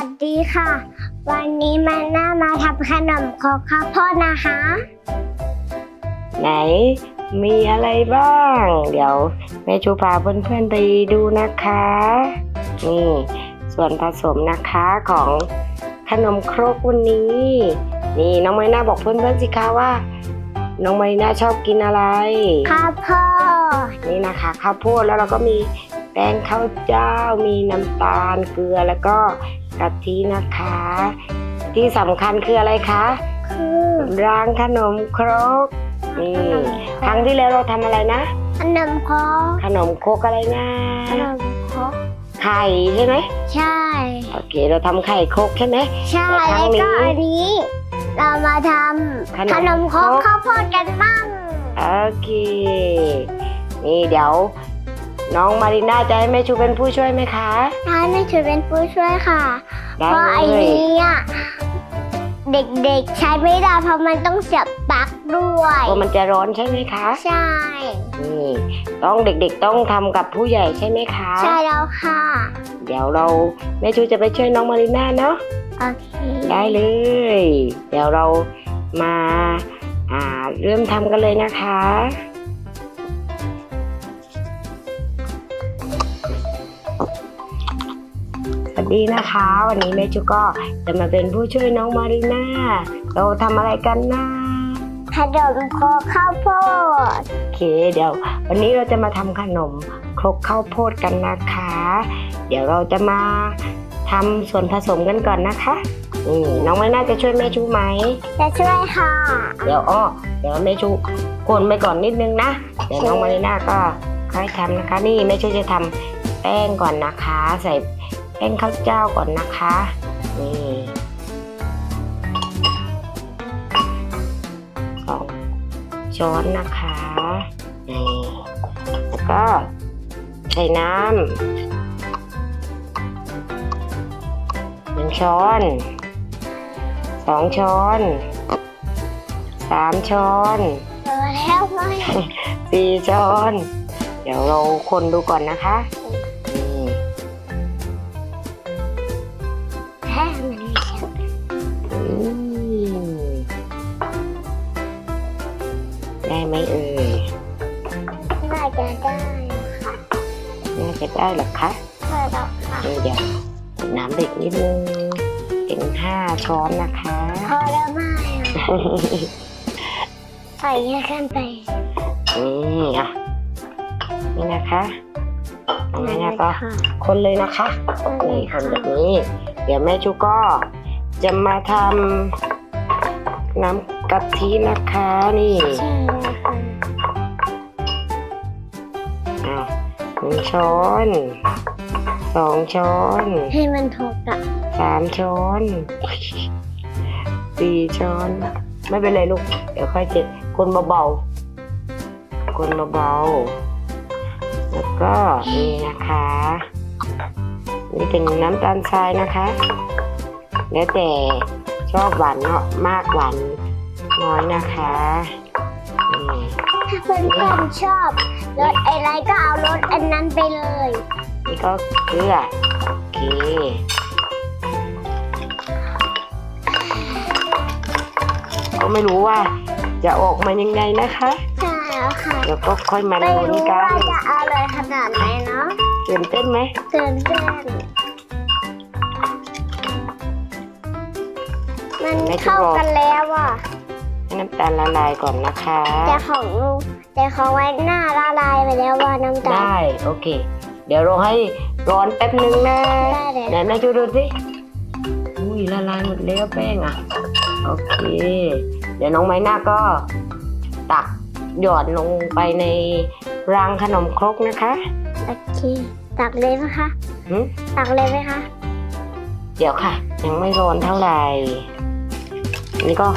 วัสดีค่ะ วันนี้มาน่ามาทำขนมครกข้าวโพดนะคะ ไหนมีอะไรบ้าง เดี๋ยวแม่ชูพาเพื่อนๆไปดูนะคะ นี่ ส่วนผสมนะคะของขนมครกวันนี้ นี่น้องไมน่าบอกเพื่อนๆสิคะว่า น้องไมน่าชอบกินอะไร ข้าวโพดนี่นะคะข้าวโพดแล้วเราก็มีแป้งข้าวเจ้า มีน้ำตาลเกลือแล้วก็ กะทินะคะ ที่สำคัญคืออะไรคะ คือรางขนมครกนี่ครั้งที่แล้วเราทำอะไรนะ ขนมครกขนมครกอะไรนะขนมครกไข่ใช่ไหมใช่โอเคเราทำไข่ครกใช่ไหมใช่แต่ครั้แล้วงนี้ก็อันนี้ เรามาทำขนมขนมครกครกข้าวโพดกันบ้างโอเคนี่เดี๋ยวน้องมาริน่าจะให้แม่ชูเป็นผู้ช่วยไหมคะท้ายไม่ช่วยเป็นผู้ช่วยค่ะ ได้เพราะไอ้เลยนี้อะเด็กๆใช้ไม่ได้เพราะมันต้องเสียบปลั๊กด้วยว่ามันจะร้อนใช่ไหมคะ ใช่ นี่ต้องเด็กๆต้องทำกับผู้ใหญ่ใช่ไหมคะ ใช่แล้วค่ะ เดี๋ยวเราแม่ชูจะไปช่วยน้องมาริน่าเนาะ โอเคได้เลย เดี๋ยวเรามาอ่าเริ่มทำกันเลยนะคะ ดีนะคะ วันนี้แม่จุก็จะมาเป็นผู้ช่วยน้องมารีน่าเราทำอะไรกันนะขนมโคกข้าวโพดโอเคเดี๋ยว วันนี้เราจะมาทำขนมครกข้าวโพดกันนะคะ เดี๋ยวเราจะมาทำส่วนผสมกันก่อนนะคะนี่น้องมารีน่าจะช่วยแม่ชูไหม จะช่วยค่ะ เดี๋ยวอ้อเดี๋ยวแม่ชูคนไปก่อนนิดนึงนะ เดี๋ยวน้องมารีน่าก็ค่อยทำนะคะ นี่แม่ชูจะทำแป้งก่อนนะคะ ใส่ แป้งข้าวเจ้าก่อนนะคะนี่สองช้อนนะคะนี่แล้วก็ใส่น้ำหนึ่งช้อนสองช้อนสามช้อนเจอแล้วไหมสี่ช้อน เดี๋ยวเราคนดูก่อนนะคะ ได้หรอคะใช่แล้วค่ะนี่เดี๋ยวน้ำเด็กนิดนึงเป็นห้าช้อนนะคะ พอแล้วไหมอะใส่เยอะเกินไปนี่อะนี่นะคะตรงนี้นะก็ค่ะคนเลยนะคะนี่คนแบบนี้ เดี๋ยวแม่ชูก็จะมาทำน้ำกะทินะคะนี่ หนึ่งช้อนสองช้อนให้มันถูกอะสามช้อนสี่ช้อน ไม่เป็นไรลูก เดี๋ยวค่อยเจ็ดคนเบาๆคนเบาๆแล้วก็นี่นะคะ นี่เป็นน้ำตาลทรายนะคะ แล้วแต่ชอบหวานเนาะมากหวานน้อยนะคะนี่ถ้าเพื่อนๆชอบ รสอะไรก็เอารสอันนั้นไปเลย นี่ก็เกลือโอเคก็ไม่รู้ว่าจะออกมายังไงนะคะ ใช่แล้วค่ะเดี๋ยวก็ค่อยมาไม่ลุ้นรู้กัว่านจะอร่อยขนาดไหนเนาะตื่นเต้นไหมตื่นเต้นมันเข้ากันแล้วอะให้ น้ำตาลละลายก่อนนะคะ แต่ของลูกแต่ของไว้หน้าละลายไปแล้วว่าน้ำตาล ได้ โอเค เดี๋ยวเราให้ร้อนแป๊บนึงนะได้เลย ไหนแม่จูดูสิอุ้ยละลายหมดแล้วแป้งอะ โอเค เดี๋ยวน้องไม้หน้าก็ ตักหยอดลงไปในรางขนมครกนะคะโอเค ตักเลยไหมคะ หึ ตักเลยไหมคะ เดี๋ยวค่ะ ยังไม่ร้อนเท่าไหร่อันนี่ก็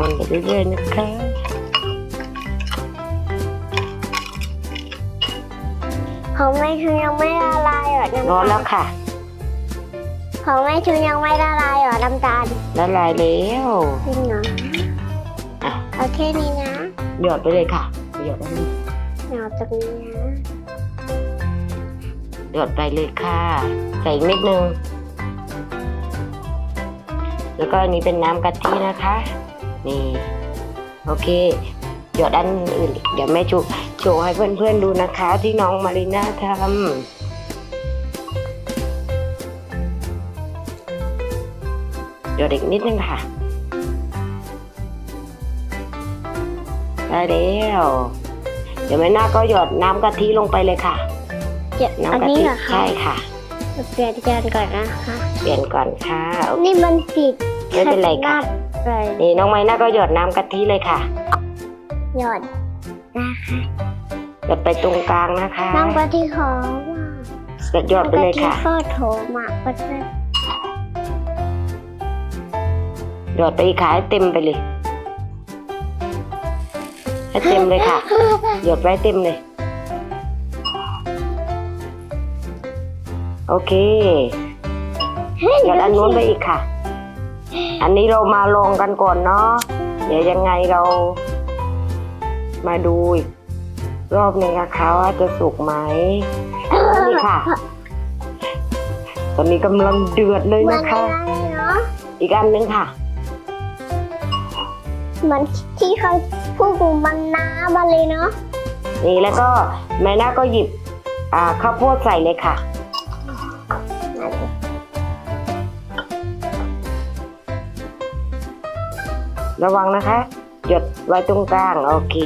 คนไปเรื่อยๆนะคะของแม่ชูยังไม่ละลายหรอน้ำร้อนตาแล้ลวค่ะ ของแม่ชูยังไม่ละลายหรอน้ำตาลละลายแล้วจริงเหรออะเอาแค่นี้นะ หยอดไปเลยค่ะ หยอดไปเลยเอาตรงนี้นะหยอดไปเลยค่ะ ใส่อีกนิดนึงแล้วก็อันนี้เป็นน้ำกะทินะคะ นี่โอเคหยดอันอื่น เดี๋ยวแม่ชูโชว์ให้เพื่อนๆดูนะคะ ที่น้องมาริน่าทำหยดอีกนิดนึงค่ะ ได้แล้ว เดี๋ยวแม่นาก็หยดน้ำกะทิลงไปเลยค่ะเดี๋ยวอันน้ำกะนี้ทิเหรอคะใช่ค่ะ เปลี่ยนจานก่อนนะคะ เปลี่ยนก่อนค่ะ นี่มันติด ไม่เป็นไรค่ะเลย นี่น้องไม้น่าก็หยดน้ำกะทิเลยค่ะ หยอดนะคะหยดไปตรงกลางนะคะน้ำกะทิหอมหยดไปเลยค่ะน้ำกะทิโคตรหอมอะเพื่อนหยดไปอีกค่ะให้เต็มไปเลยให้เต็มเลยค่ะ หยดไว้เต็มเลย โอเคหยดอันนู้นไปอีกค่ะ อันนี้เรามาลองกันก่อนเนาะเดี๋ยวยังไงเรา มาดูอีกรอบหนึงนะคะว่าจะสุกไหมนี่ค่ะ ตอนนี้กำลังเดือดเลยเหมือนะนคะอะไรเนาะอีกอันหนึงค่ะ เหมือนที่เขาพูดมันน้ำมาเลยเนาะนี่แล้วก็แม่นาก็หยิบ อ่าข้าวโพดใส่เลยค่ะ ระวังนะคะ หยดไว้ตรงกลาง โอเค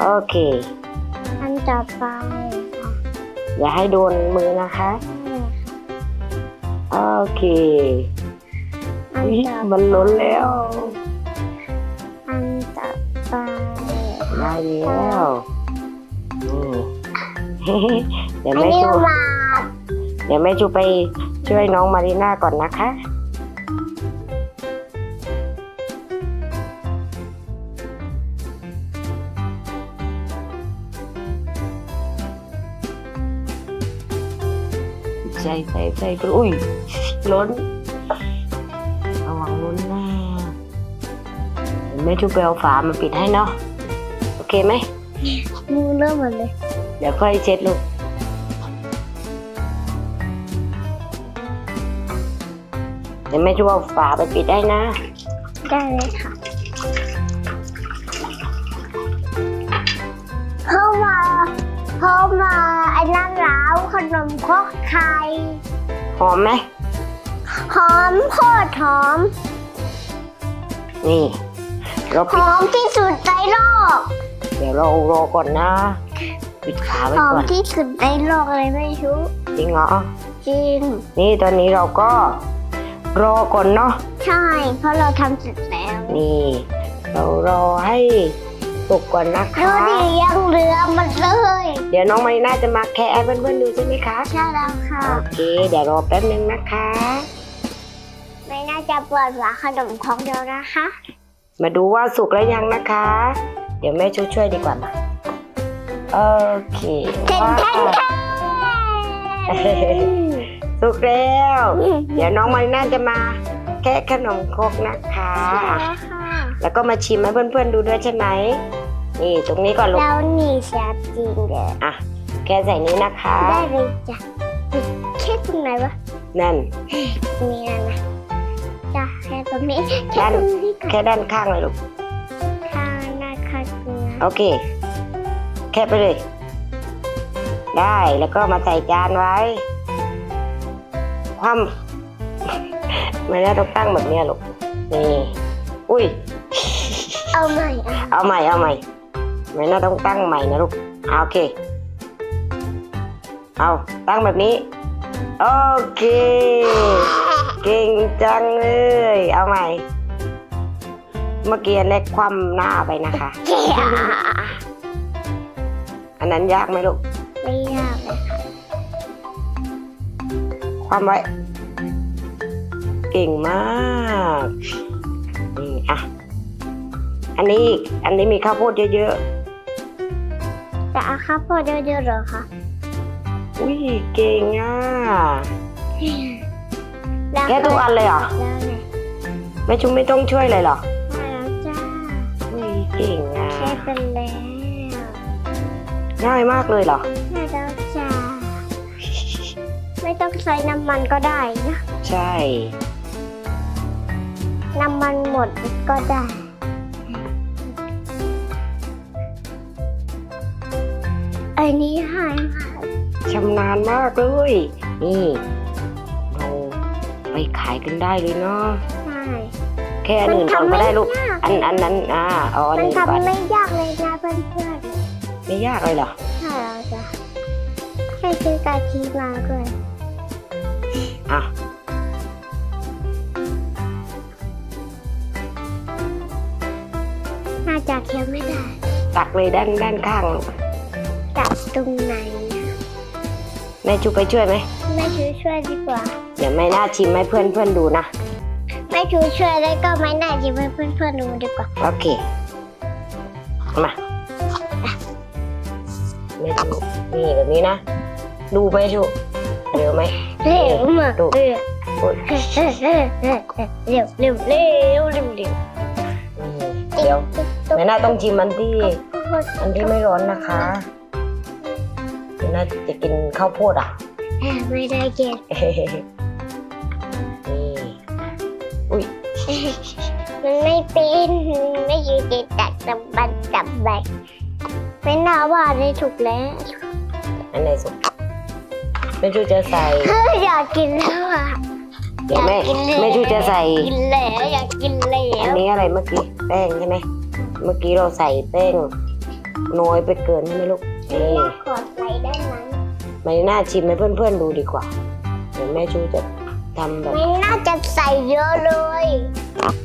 โอเค อันต่อไปอย่าให้โดนมือนะคะ โอเคอันอุ๊ยต่อมันล้นแล้ว อันต่อไปได้แล้วนี่เดี๋ยวอันแม่นี้ชูมาเดี๋ยวแม่ชูไปช่วยน้องมารีน่าก่อนนะคะ ใส่ใส่ไปอุ้ยล้นระวังล้นหน้าเดี๋ยวแม่ชูไปเอาฝามาปิดให้เนาะโอเคไหมมือเริ่มหมดเลย เดี๋ยวค่อยเช็ดลูกเดี๋ยวแม่ช่วยเอาฝาไปปิดได้นะ ได้เลยค่ะเข้ามาเข้ามาไอ้นั่นแล้วขนมครกไข่ หอมไหมหอมโคตรหอม นี่เราหปิดอมที่สุดในโลกเดี๋ยวเรารอก่อนนะปิดฝาไว้หอมก่อนที่สุดในโลกเลยไม่รู้จริงเหรอจริง นี่ตอนนี้เราก็รอก่อนเนาะใช่ เพราะเราทำเสร็จแล้วนี่ เรารอให้สุกก่อนนะดูคะ ดิยังเหลือมันเลย เดี๋ยวน้องมารีน่าจะมาแคะให้เพื่อนๆดูใช่ไหมคะ ใช่แล้วค่ะโอเค เดี๋ยวรอแป๊บนึงนะคะ ไม่น่าจะเปิดฝาขนมของเดียวนะคะ มาดูว่าสุกแล้วยังนะคะ เดี๋ยวแม่ช่วยช่วยๆดีกว่ามาโอเคเทนเทนว้าวสุกแล้ว เดี๋ยวน้องมารีน่าจะมาแค่ขนมครกนะคะใช่แล้วค่ะแล้วก็มาชิมให้เพื่อนๆดูด้วยใช่ไหม นี่ตรงนี้ก่อนลูกแล้วนี่แซ่บจริงเลยอะแค่ใส่นี้นะคะ ได้เลยจ้ะแค่ตรงไหนวะนั่นนี่นะนะจ้ะแค่ตรงนี้แค่ด้านตรงนี้ก่อนแค่ด้านข้างเลยลูกค่ะนะคะคุณโอเค แค่ไปเลย ได้แล้วก็มาใส่จานไว้ ความไม่ได้ต้องตั้งแบบเนี้ยลูกนี่อุ้ย เอาใหม่อะเอาใหม่ เอาใหม่ ไม่น่าต้องตั้งใหม่นะลูกเอาโอเค เอาตั้งแบบนี้ โอเค เก่งจังเลย เอาใหม่ เมื่อกี้เล็กคว่ำหน้าไปนะคะเจ๊อะอันนั้นยากไหมลูก ไม่ยากเลยค่ะความไว้ เก่งมากนี่อะอันนี้อีกอันนี้มีข้าวโพดเยอะ จะเอาข้าวโพดเยอะๆเหรอคะๆอุ้ยเก่งอะล้วแค่ทุกอันเลยเหรอ แล้วเนี่ยไม่ชุมไม่ต้องช่วยเลยเหรอ มาแล้วจ้าอุ้ยเก่งอะ แค่เป็นแล้วง่ายมากเลยเหรอ มาแล้วจ้า ไม่ต้องใส่น้ำมันก็ได้นะใช่ใช่ น้ำมันหมดก็ได้ อันนี้หายมาชำนาญมากเลย นี่เราไปขายกันได้เลยเนาะ ใช่ แค่อันอื่นก่อนก็ได้ลูก อันอันนั้นอ่าเอาอันมันนี้ก่อนทำไม่ยากเลยนะเพื่อนไม่ยากเลยเหรอ ๆ ใช่เราจะแค่ซื้อกะทิมาด้วยอะ น่าจะเคี้ยวไม่ได้ ตักเลยด้านด้านข้างลูก จับตรงไหนอะแม่จูไปช่วยไหมแม่ชูช่วยดีกว่า เดี๋ยวแม่น่าชิมให้เพื่อนเพื่อนๆดูนะแม่ชูช่วยแล้วก็ไม่น่าจะให้เพื่อนๆดูดีกว่า โอเคมาแม่จูนี่แบบนี้นะดูไหมจูเร็วไหม เร็วมากดู เร็วโอ๊ยเร็วเร็วเร็วเร็วเร็วนี่เดี๋ยวแม่น่าต้องชิมมันที่ อันที่ไม่ร้อนนะคะ แม่น่าจะกินข้าวโพดอะ ไม่ได้เก็บนี่อุ้ยมันไม่เป็นไม่ยืดจัดจับบันจับแบกเป็นหน้าว่าได้ถูกแล้วอันไหนสุกแม่จูจะใส่เฮ้ยอยากกินแล้วอะเดี๋ยวแม่อยากกินแล้วแม่จูจะใส่กินแล้วอยากกินแล้อันวนี้อะไรเมื่อกี้แป้งใช่ไหมเมื่อกี้เราใส่แป้งน้อยไปเกินใช่ไหมลูก นี่ขอใส่ได้ไหมไม่น่าชิมให้เพื่อนๆดูดีกว่าเดี๋ยวแม่ชูจะทำแบบไม่น่าจะใส่เยอะเลย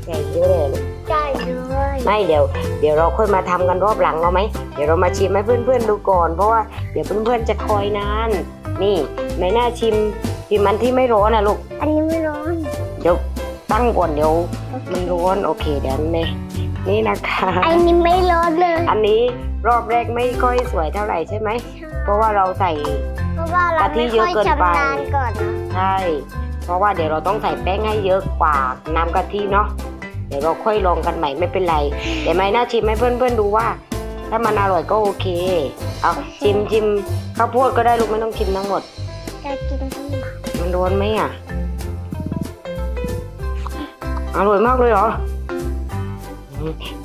ใหญ่เยอะเลยลูกใช่เลยไม่เดี๋ยว เดี๋ยวเราค่อยมาทำกันรอบหลังเอาไหมเดี๋ยวเรามาชิมให้เพื่อนๆดูก่อน เพราะว่าเดี๋ยวเพื่อนๆจะคอยนานนี่ไม่น่าชิมชิมมันที่ไม่ร้อนนะลูกอันนี้ไม่ร้อนเดี๋ยวตั้งก่อนเดี๋ยวมันร้อนโอเคเดี๋ยวนี่ นี่นะคะ อันนี้ไม่ร้อนเลย อันนี้รอบแรกไม่ค่อยสวยเท่าไหร่ใช่ไหม เพราะว่าเราใส่เพราะว่าเราไม่ค่อยชำนาญก่อนนะใช่ เพราะว่าเดี๋ยวเราต้องใส่แป้งให้เยอะกว่าน้ำกะทิเนาะ เดี๋ยวเราค่อยลองกันใหม่ไม่เป็นไร เดี๋ยวไม่น่าชิมให้เพื่อนๆดูว่า ถ้ามันอร่อยก็โอเค เอาชิมชิมข้าวโพดก็ได้ลูกไม่ต้องชิมทั้งหมดจะกินทั้งหมดมันร้อนไหมอะอร่อยมากเลยเหรออืม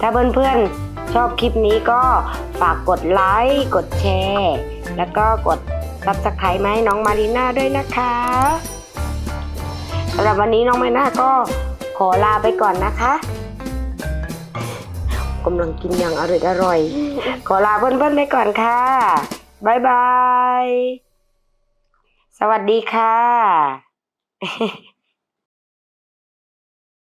ถ้าเพื่อนๆชอบคลิปนี้ก็ฝากกดไลค์ กดแชร์ แล้วก็กดซับสไครต์มาให้น้องมารีน่าด้วยนะคะสำหรับวันนี้น้องมารีน่าก็ขอลาไปก่อนนะคะกำลังกินอย่างอร่อยอร่อยๆขอลาเพื่อนๆไปก่อนค่ะบายบาย สวัสดีค่ะ